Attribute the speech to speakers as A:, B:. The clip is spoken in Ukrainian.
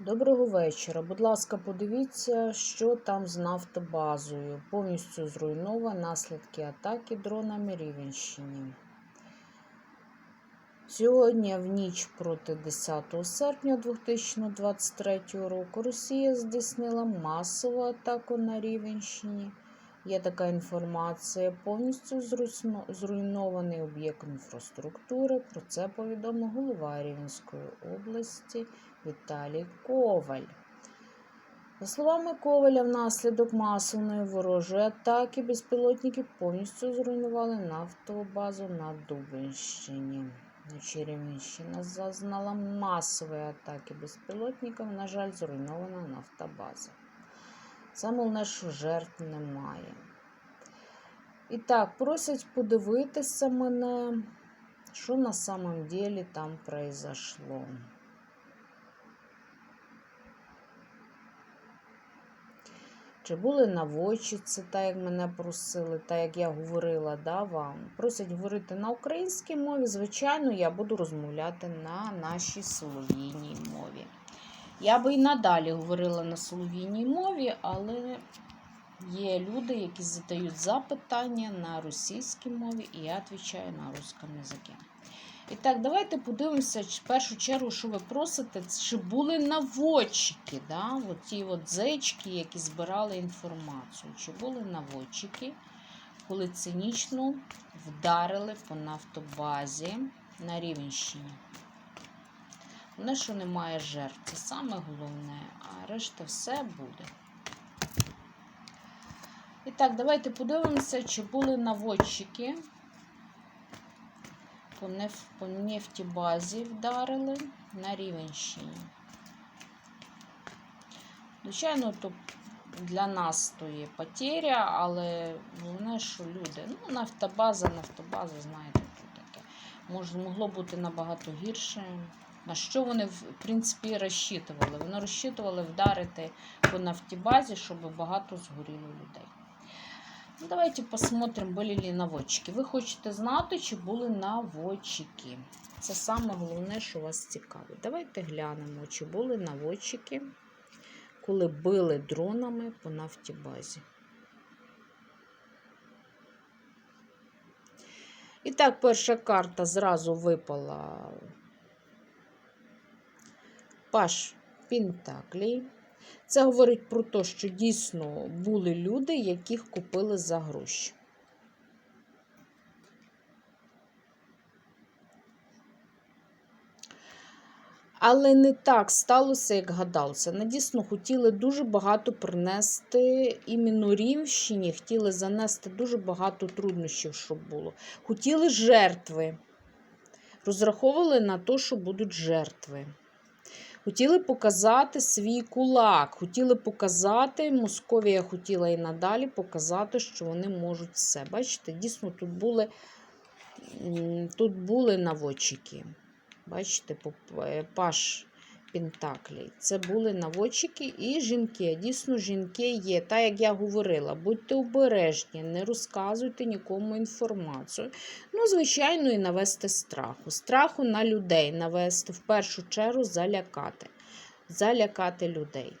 A: Доброго вечора. Будь ласка, подивіться, що там з нафтобазою. Повністю зруйновані наслідки атаки дронами Рівенщині. Сьогодні, в ніч проти 10 серпня 2023 року, Росія здійснила масову атаку на Рівенщині. Є така інформація. Повністю зруйнований об'єкт інфраструктури. Про це повідомив голова Рівенської області Віталій Коваль. За словами Коваля, внаслідок масової ворожої атаки безпілотники повністю зруйнували нафтову базу на Дубинщині. Вночі Рівненщина зазнала масової атаки безпілотників. На жаль, зруйнована нафтобаза. Саме головне, що жертв немає. І так, просять подивитися мене, що на самом деле там произошло. Чи були наводчиці, так як мене просили, так як я говорила да, вам. Просять говорити на українській мові. Звичайно, я буду розмовляти на нашій солов'їній мові. Я би і надалі говорила на солов'їній мові, але є люди, які задають запитання на російській мові, і я відповідаю на русском язикі. І так, давайте подивимося в першу чергу, що ви просите, чи були наводчики, да? от ті от зечки, які збирали інформацію. Чи були наводчики, коли цинічно вдарили по нафтобазі на Рівенщині? Головне, що немає жертв. Це саме головне, а решта все буде. І так, давайте подивимося, чи були наводчики по, неф... по нефтібазі вдарили на Рівенщині. Звичайно, то для нас то є потеря, але головне, що люди. Ну, нафтобаза, нафтобаза, знаєте, то таке. Може, могло бути набагато гірше. На що вони, в принципі, розчитували? Вони розчитували вдарити по нафтібазі, щоб багато згоріло людей. Ну, Давайте посмотрим, були ли наводчики. Ви хочете знати, чи були наводчики. Це саме головне, що вас цікавить. Давайте глянемо, чи були наводчики, коли били дронами по нафтібазі. І так, перша карта зразу випала Паш Пінтаклій. Це говорить про те, що дійсно були люди, яких купили за гроші. Але не так сталося, як гадалося. Вони дійсно хотіли дуже багато принести іменно Рівщині, хотіли занести дуже багато труднощів, щоб було. Хотіли жертви. Розраховували на те, що будуть жертви. Хотіли показати свій кулак, хотіли показати, Московія хотіла і надалі показати, що вони можуть все. Бачите, дійсно тут були, тут були наводчики. Бачите, е, паш Пентаклей. Це були наводчики і жінки. Дійсно, жінки є. Так, як я говорила, будьте обережні, не розказуйте нікому інформацію. Ну, звичайно, і навести страху. Страху на людей навести, в першу чергу залякати. Залякати людей.